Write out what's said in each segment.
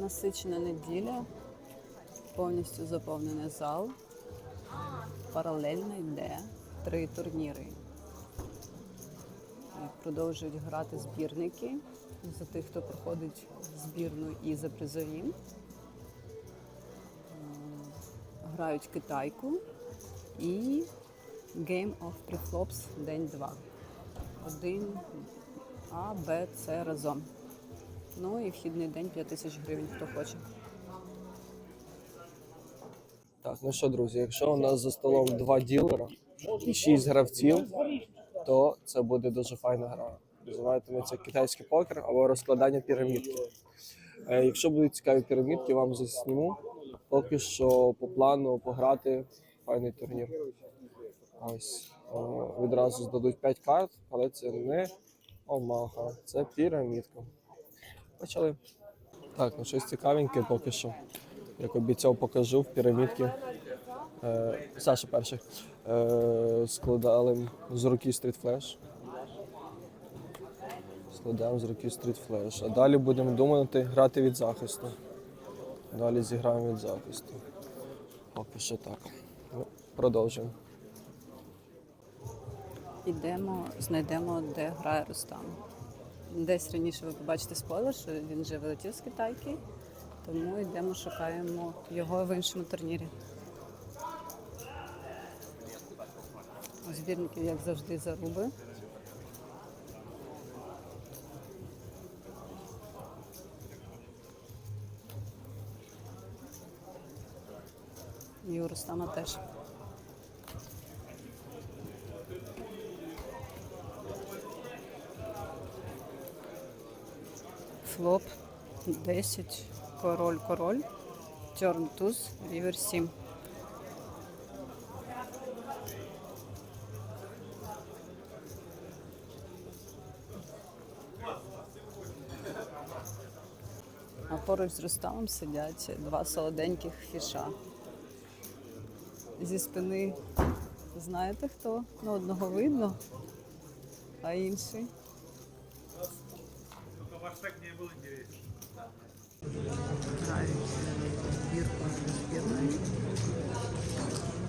Насичена неділя, повністю заповнений зал. Паралельно йде три турніри. Продовжують грати збірники за тих, хто проходить збірну і за призові. Грають китайку і Game of Preflops день 2. Один А, Б, С разом. Ну і вхідний день 5 тисяч гривень, хто хоче. Так, ну що, друзі, якщо у нас за столом два ділера і шість гравців, то це буде дуже файна гра. Називатиметься китайський покер або розкладання пірамідки. Е, Якщо будуть цікаві пірамідки, вам засніму. Поки що по плану пограти файний турнір. Ось відразу здадуть 5 карт, але це не омаха, це пірамідка. Почали. Так, ну щось цікавеньке поки що. Як обіцяв, покажу в пірамідки. Е, Саша перший. Е, складали з руки Street Flash. Складаємо з руки Street Flash. А далі будемо думати грати від захисту. Далі зіграємо від захисту. Поки що так. Ну, продовжуємо. Ідемо, знайдемо, де грає Рустам. Десь раніше ви побачите спойлер, що він вже вилетів з Китайки, тому йдемо, шукаємо його в іншому турнірі. У збірників, як завжди, заруби. І у Рустама теж. Флоп 10, король, король, чорн туз, рівер 7. А поруч з Рустамом сидять два солоденьких фіша. Зі спини знаєте хто? Ну, одного видно, а інший. Грають збірку збірної.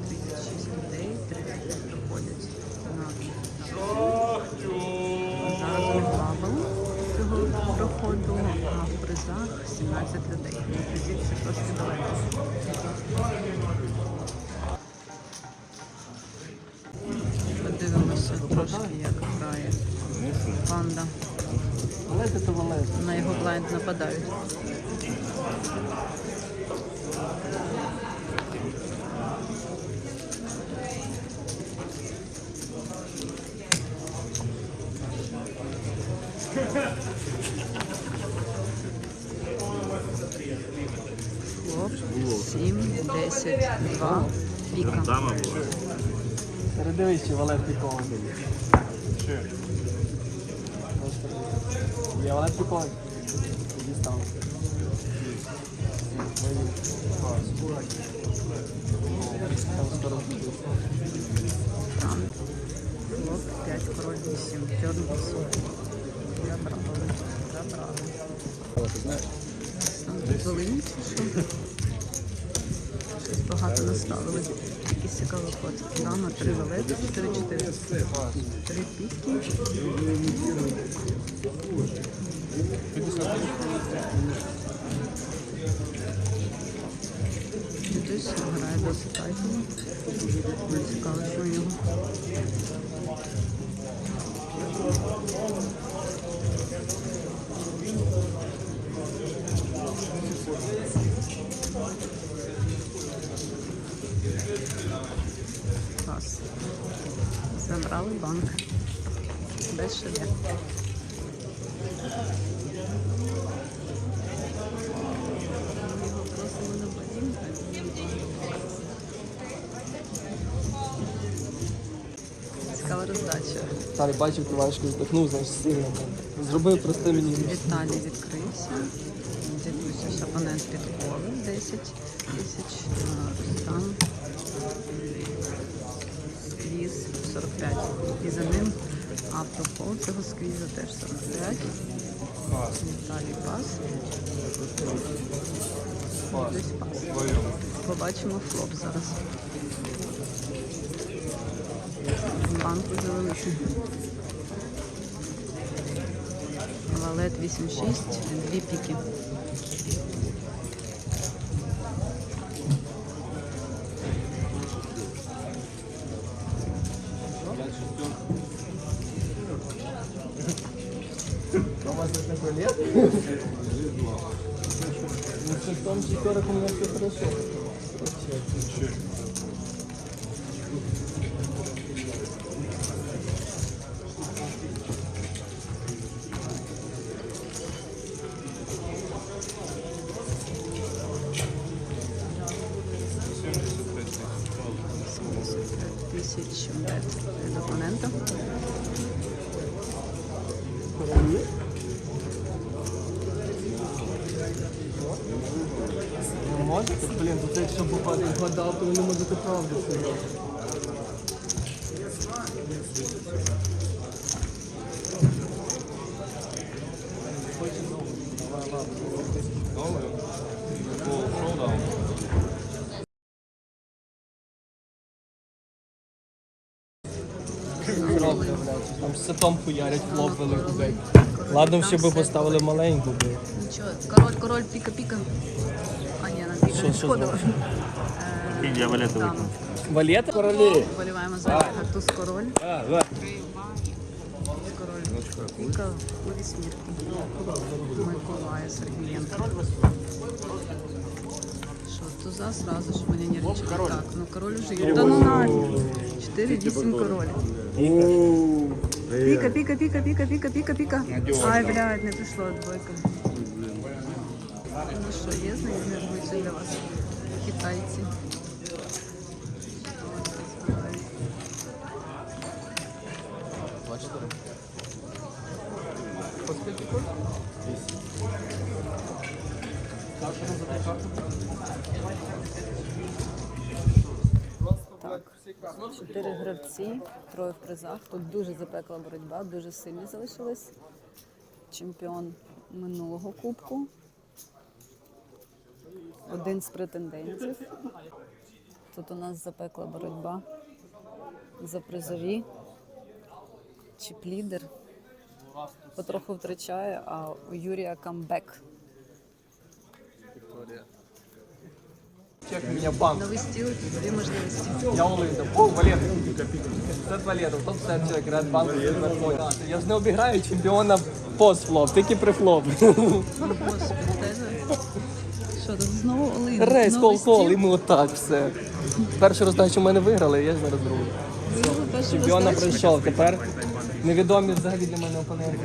36 людей, 35 приходять на зараз бабл цього проходу, а в призах 17 людей. Звідси трошки далеко. Подивимося трошки, як грає панда. На його блайнд нападають. Хлоп, 7, 10, 2, Віка. Дама була. Передивись, чи валет нікого. Є валет нікого. Дістав. Скоро буде. 5, король, 8, чорн 8. Забрали. Забрали. Волині? Щось багато наставили. Якийсь цікавий ход. Дама, три валети, 4, 4. Три піки. Грає досить тайпово. Цікаво, що у нього. Клас. Забрали банк. Без ШД. Його просимо на подім. Цікава Старий бачив, ти здихнув, знаєш, сильно. Зробив прости мені. Віталій відкрився. Дивлюся, опонент підкови 10 тисяч. Рустам. Сквіз 45. І за ним автопол цього сквіза теж 45. Віталій пас. Десь пас. Побачимо флоп зараз. Банку завеликий. Валет 8-6, дві піки. Лет? Ну, в четверок. Там з сетом хуярять флоп велику бей. Ладно, ще би поставили маленьку бей. Нічого, король, король, піка, піка. А ні, на піка Що, не що сходила. Кінь, я валету Там. викину. Валета? Королі. Вболіваємо за Гартуз король. Король. Піка у вісьмірки. Миколая Сергієнко. Що, туза сразу, щоб мене нервничали. Так, ну король уже є. Та ну на. 4-8 король. Піка, піка, піка, піка, піка, піка, піка. Ай, блядь, не пішло двойка. Ну що, є знайомі для вас? Китайці. Чотири гравці, троє в призах. Тут дуже запекла боротьба, дуже сильні залишились. Чемпіон минулого кубку. Один з претендентів. Тут у нас запекла боротьба за призові. Чіп-лідер потроху втрачає, а у Юрія камбек. Чек меня банк. Новий стіл, дві можливості. Я Олейда. О, Валет. Це Валетов, топ сет чоловік, Ред Банк, Я ж не обіграю чемпіона постфлоп, тільки прифлоп. Господи. Що тут знову Олин? Рейс, кол, кол, і ми отак все. Першу роздачу в мене виграли, я ж зараз другу. Чемпіона пройшов. Тепер невідомі взагалі для мене опоненти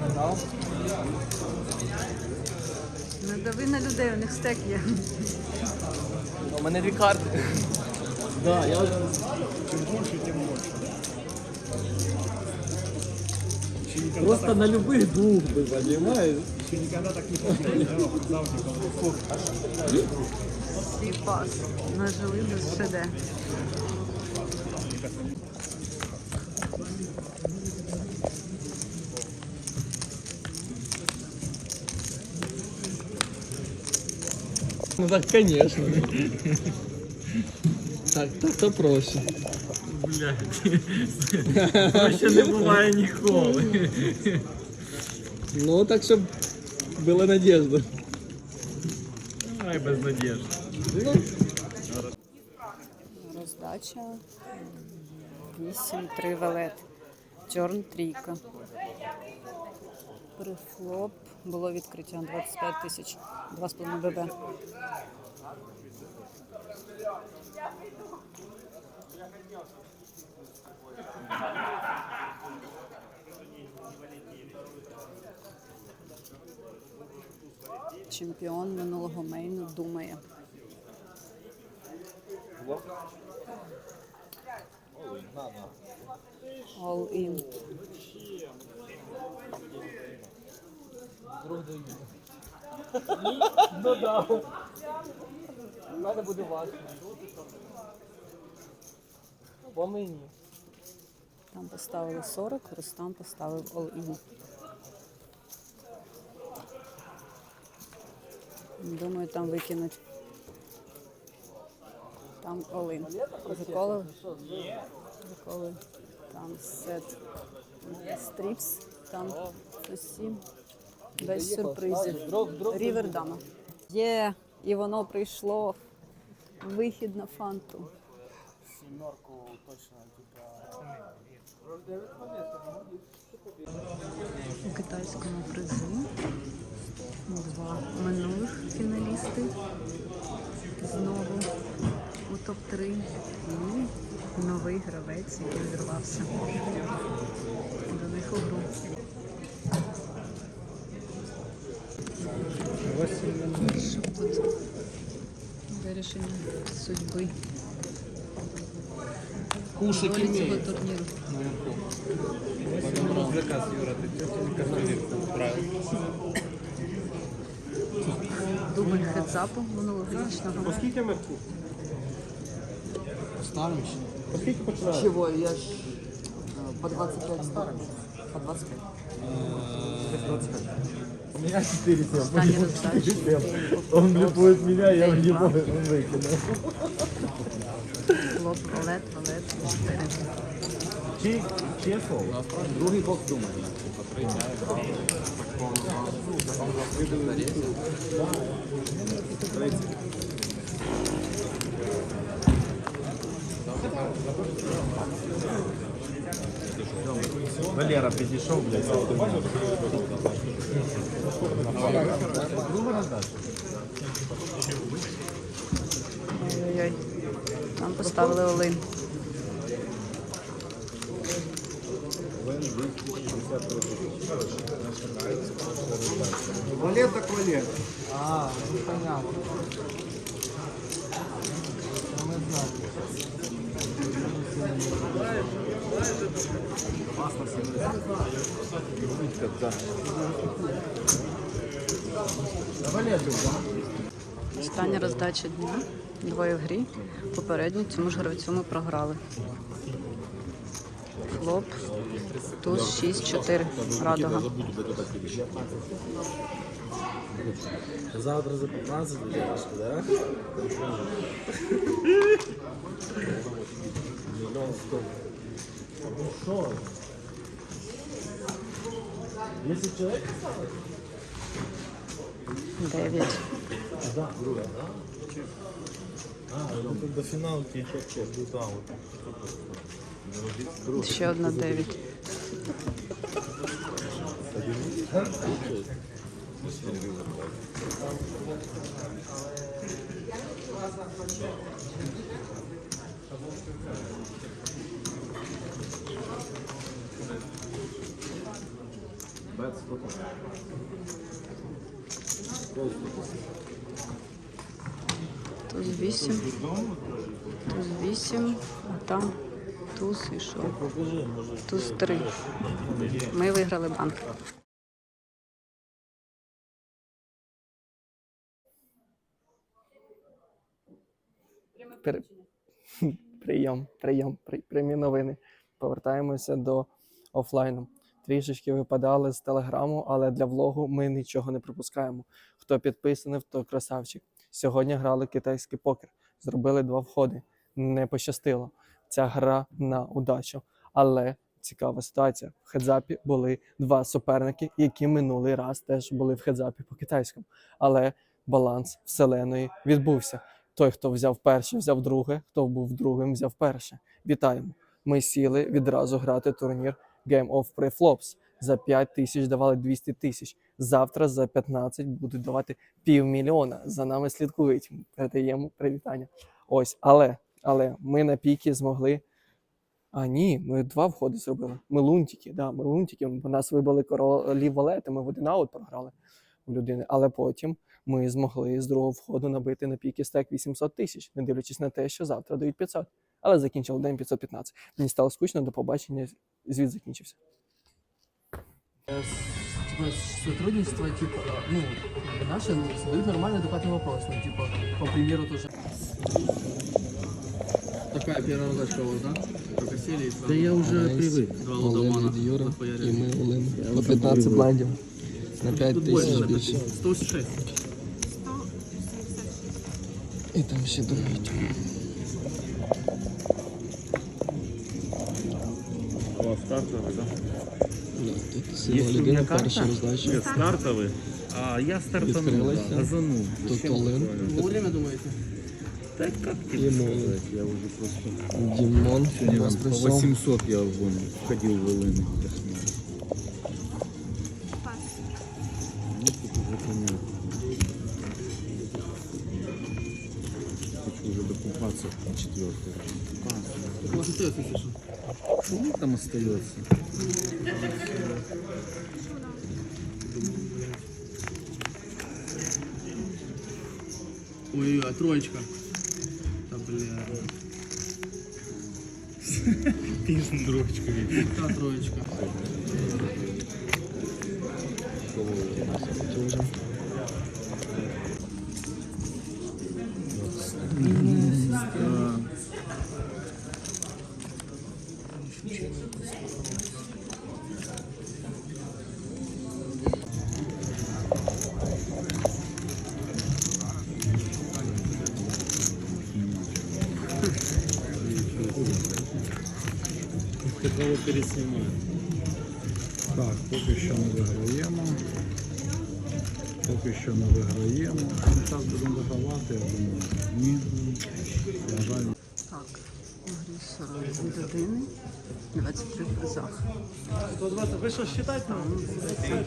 не грав. Не дави на людей, у них стек є. У мене дві карти. Да, я... Просто на любых двух бы, понимаешь? Свій пас. Нажили без ШД. Ну так, конечно. Так, так то проще. Ще не буває ніколи. Ну, так, щоб була надежда. Ай, без надіжди. Роздача. 8, 3 валет. Чорн трійка. Прифлоп. Було відкриття 25 тисяч. 2,5 ББ. Чемпіон минулого мейну думає. All in. Ну да. У мене буде важко. Бо мені. Там поставили 40, Рустам поставив all in. Думаю, там викинуть. Там Олин. Заколи. Заколи. Там сет стріпс. Там усі. Без сюрпризів. Рівер дама. Є, і воно прийшло. Вихід на фанту. Сімерку точно, типа. У китайському призу два минулих фіналісти. Знову у топ-3 і новий гравець, який вірвався до них у гру. Що тут? Вирішення судьби. Кушать цього турніру. Заказ, Юра, ты тебе правильно. Дубль хедзапу минулорічного. Скільки ми Ставимо ще. Скільки починає? Чего? Я ж э, по 25 ставим. По 25. У меня 4 7. Останні роздачі. Он влипует меня, я влипаю, он выкинул. Лоб, валет, валет, чотири. Чей? Чесол? Другий бок думає. Валера, підійшов, блядь. Ой-ой-ой. Нам поставили Олин. Валет так валет. А, ну понятно. Остання роздача дня. Двоє в грі. Попередню цьому ж гравцю ми програли. Флоп. Туз 6-4. Радога. Завтра за 15 взяєш, да? Мільйон сто. Если человек 9. А, ну тут до фіналки ждут аут. Ще одна 9. Туз 8. Туз 8. А там туз і що? Туз 3. Ми виграли банк. Пер- Прийом, прийом, при- прямі новини. Повертаємося до офлайну. Трішечки випадали з телеграму, але для влогу ми нічого не пропускаємо. Хто підписаний, то красавчик. Сьогодні грали китайський покер. Зробили два входи. Не пощастило. Ця гра на удачу. Але цікава ситуація. В хедзапі були два суперники, які минулий раз теж були в хедзапі по китайському. Але баланс вселеної відбувся. Той, хто взяв перше, взяв друге, хто був другим, взяв перше. Вітаємо! Ми сіли відразу грати турнір Game of Preflops. За 5 тисяч давали 200 тисяч. Завтра за 15 будуть давати півмільйона. За нами слідкують. Передаємо привітання. Ось, але, але ми на піки змогли. А ні, ми два входи зробили. Ми лунтики, да, ми лунтики. Бо нас вибили королі валети, ми в один аут програли у людини. Але потім ми змогли з другого входу набити на піки стек 800 тисяч, не дивлячись на те, що завтра дають 500. Але закінчив день 515. Мені стало скучно, до побачення. Звіт закінчився. типа, сотрудничество, типа, ну, наши ну, задают нормальный адекватный вопрос, ну, типа, по примеру тоже. Такая первая задачка у вас, да? Только сели и сразу. Да я уже привык. Два лудомана. Юра, Нахуярили. і ми Олен. По 15 блайндів. На 5 Тут больше тисяч на більше. 106. І там ще дають. У вас стартовий, да? Да, тут Є сила у людина мене карта? перша роздача. Є стартовий. А я стартанув, Відкрилася. да, газанув. Тут Зачем Олен. устраивать? Время думаєте? Да как тебе Ему. сказать, я уже просто... Дімон у Сегодня нас там по прийшов. 800 я вон, входил в Олени. Ну, тут уже понятно. Хочу уже докупаться в четвертый. У Ну, там остается. Ой, а троечка. Та бля. Пиздную дрочку видишь. Та троечка. Переснимаю. Так, поки що не виграємо. Поки що не виграємо. Ну, Зараз будемо вигравати, я думаю. Ні. На жаль, Так, грі 42 людини, 23 в призах. 120, вы что, считать нам?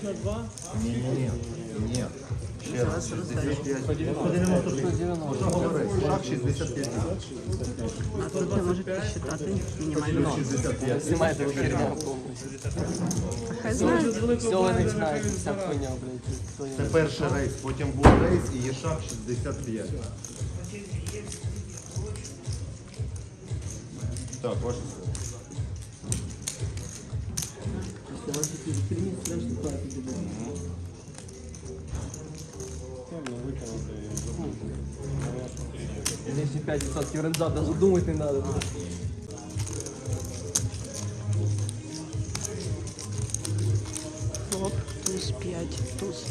на 2? Зараз роздають. А тут не можуть посчитати мінімально. Знімайте херня повністю. Хай знають. Все, ви починаєте, вся хуйня, блядь. Це перший рейс, потім був рейс і є шаг 65. Так, ваше слово. Здесь 5% ренджа, даже думать не надо. Флоп, туз 5, туз.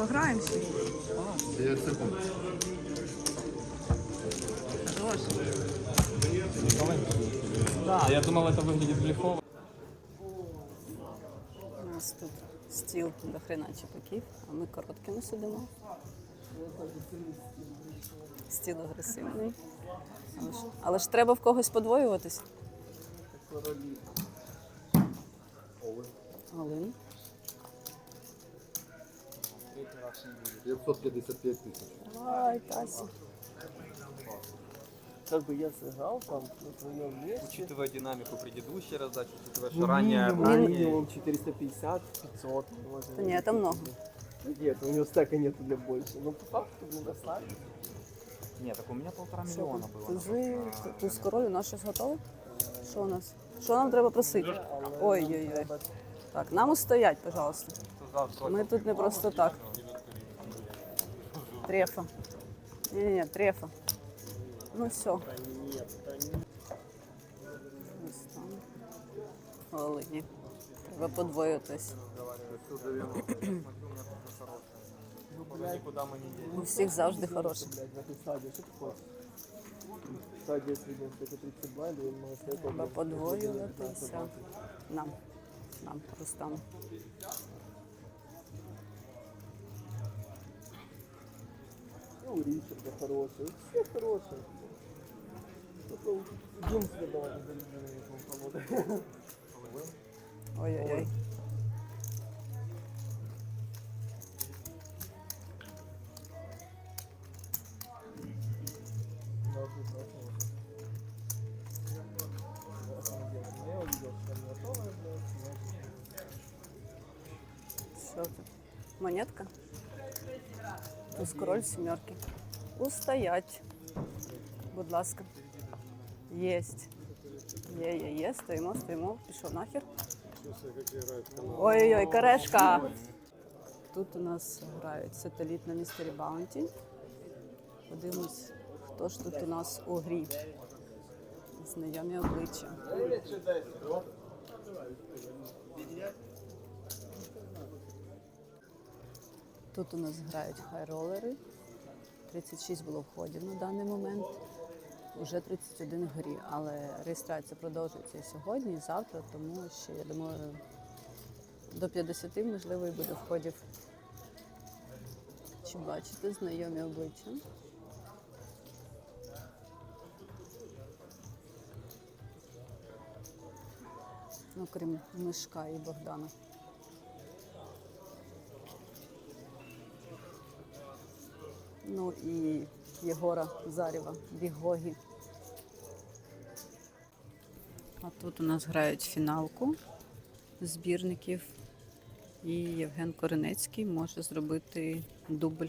Пограємося. 9 секунд. Хорош. Да, я думал, это выглядит блефово. У нас тут стіл до хрена чіпаків, а ми короткими сидимо. Стіл агресивний. Але ж, але ж треба в когось подвоюватись. Олень. 555 тисяч. Ай, Тася. Как бы я сыграл там на твоем месте. Учитывая динамику предыдущей раздачи, учитывая, Ну, что ранее, минимум, ранее минимум 450, 500. может. Та ні, это много. Нет, у него стека нету для больше. Ну, по факту, ну, достали. Нет, так у меня полтора Все, миллиона было. тузи, туз король, у нас щось готове? Що у нас? Що нам треба просити? Ой-ой-ой. Так, нам устоять, пожалуйста. Ми тут не просто так. Трефа. Ні-ні, трефа. Ну все. Ось там. Олені. Треба подвоїтись. У всіх завжди хороше. Блядь, на этой стадии, что ты хочешь? Стадия средняя, только 30 баллов, и мы стоит Треба подвоюватися. Нам. Нам, Рустам. Ну, у Ричарда хороший, все хорошие. Только единственное, давай, не зарегистрировать, Ой-ой-ой. Що це? Монетка? Туз король сімерки. Устоять. Будь ласка. Єсть. Є, є, є, стоїмо, стоїмо. Пішов нахер. Ой-ой-ой, карешка. Тут у нас грають сателіт на містері Баунті. Подивимось, хто ж тут у нас у грі. Знайомі обличчя. Тут у нас грають хайролери. 36 було входів на даний момент. Уже 31 в грі, але реєстрація продовжується і сьогодні, і завтра, тому ще я думаю, до 50 можливо і буде входів. Чи бачите знайомі обличчя? Ну, крім Мишка і Богдана. Ну і Єгора Зарєва, Бігогі. А тут у нас грають фіналку збірників. І Євген Коренецький може зробити дубль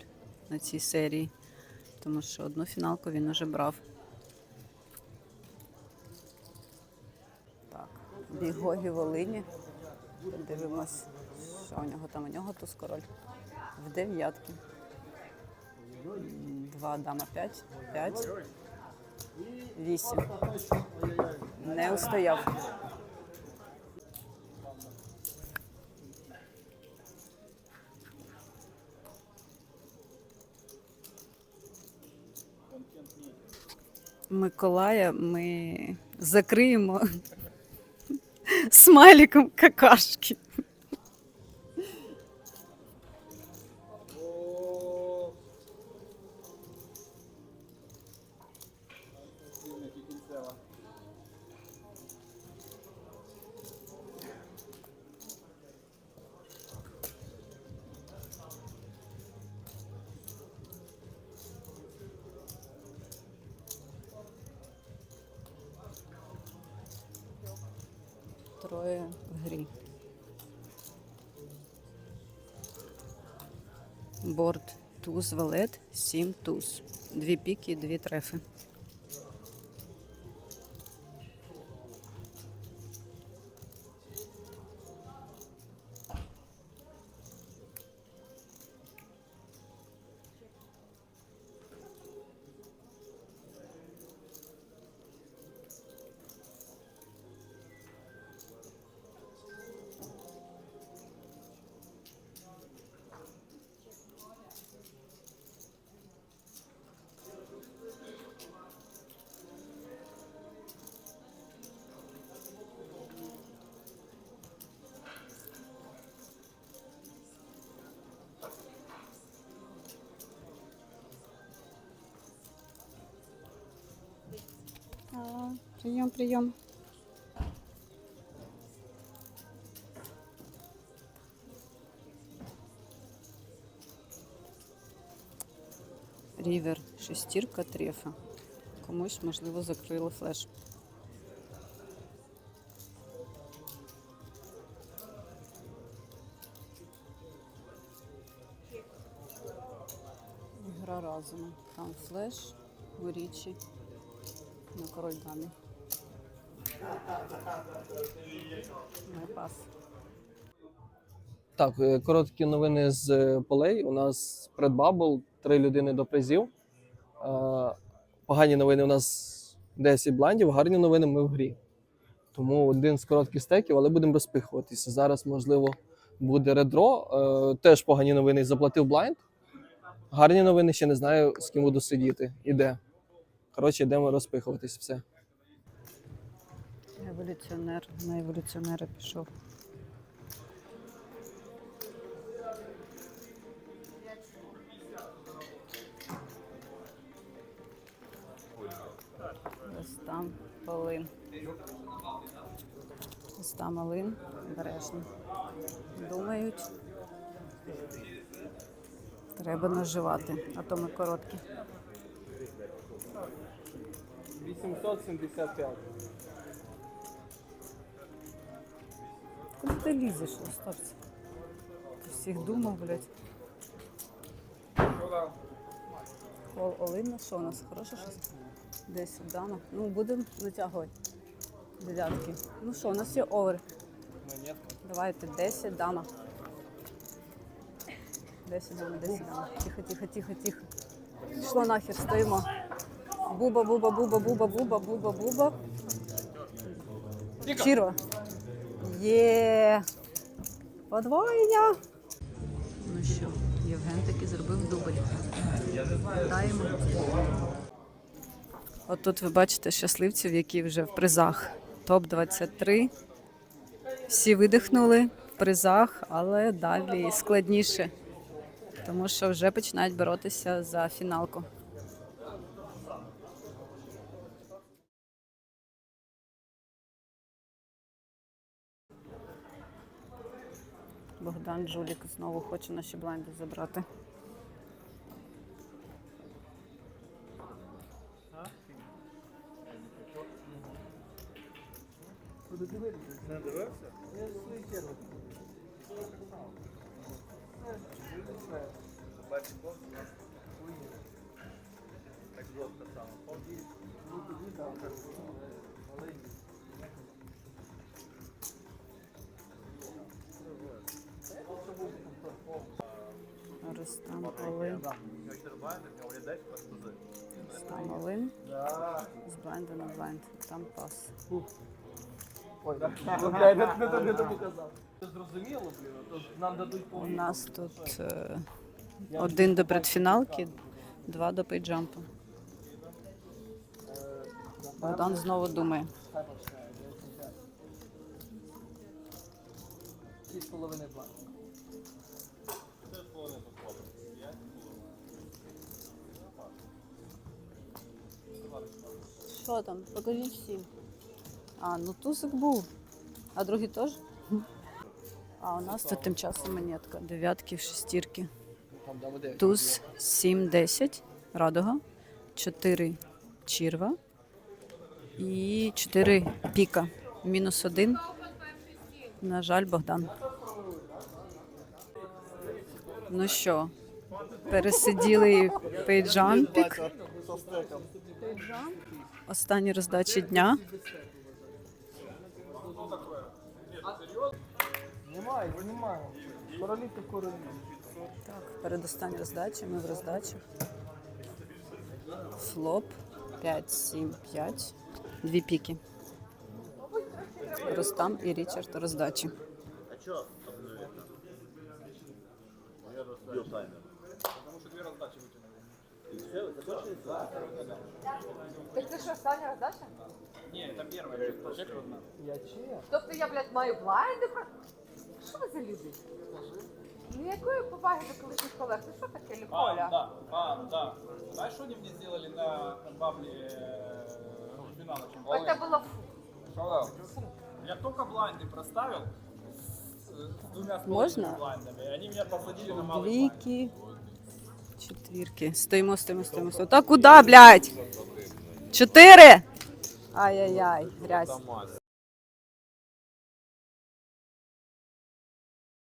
на цій серії, тому що одну фіналку він уже брав. Так, Бігогі Волині. Подивимось, що у нього там. У нього туз король. В дев'ятки. Два дама п'ять. П'ять. Вісім. Не устояв. Миколая ми закриємо смайликом какашки. Борт туз валет, сім туз. Дві піки, дві трефи. Прийом, прийом. Рівер, шестірка, трефа. Комусь, можливо, закрили флеш. Гра разом. Там флеш, у на король дамі. Ми пас. Так, е, короткі новини з е, полей. У нас предбабл, три людини до призів. Е, Погані новини у нас 10 бландів, гарні новини ми в грі. Тому один з коротких стеків, але будемо розпихуватися. Зараз, можливо, буде редро. Теж погані новини. Заплатив блайнд. Гарні новини ще не знаю, з ким буду сидіти і де. Коротше, йдемо розпихуватись все. Еволюціонер на еволюціонера пішов. Ось там полин. Ось там малин. Обережно. Думають. Треба наживати, а то ми короткі. 875. Куди ти лізеш, остався? Ти всіх думав, блядь. Кол Олина, що у нас? Хороше щось? Десь Дана. Ну, будемо натягувати. Дев'ятки. Ну що, у нас є овер. Давайте 10 дама. 10 дама, 10 дама. Тихо, тихо, тихо, тихо. Пішло нахер, стоїмо. Буба, буба, буба, буба, буба, буба, буба. Чірва. Є. Подвоєння. Ну що, Євген таки зробив дубль. Вітаємо. От тут ви бачите щасливців, які вже в призах. Топ-23. Всі видихнули в призах, але далі складніше, тому що вже починають боротися за фіналку. Богдан Жулік знову хоче наші блайнди забрати. Рустам Олин. Рустам Олин. З блайнду на блайнд. Там пас. Ой, не, не, не тобі казав. Це зрозуміло, блін, нам дадуть У нас тут е, один до предфіналки, два до пейджампу. Богдан знову думає. Шість з половиною план. Що там? Покажіть всім. А, ну тусик був. А другий теж? А у нас тут тим часом монетка. Дев'ятки шестірки. Туз 7, 10, радуга, 4 чірва і 4 піка. Мінус один. На жаль, Богдан. Ну що, пересиділи пейджампік. Останні роздачі дня. Немає, немає. Королі то королі. Так, передостання роздача, ми в роздачі. Флоп 5, 7, 5. Дві піки. Рустам і Річард роздачі Так це що, остання роздача? Я чи? Тобто я, блядь, маю блайнди про... Що ви за люди? Ну якої поваги до колишніх колег? Це що таке, Ліколя? Да, а, да. Знаешь, что они мне сделали на бабле э, финала Ось це чемпионата? було фу. Я только блайнды проставил с, с двумя с Можно? половиной блайндами, и они меня посадили на малый блайнд. Четвірки. Стоїмо, стоїмо, стоїмо. стоїмо. Та куди, блядь? Чотири! Ай-яй-яй, грязь.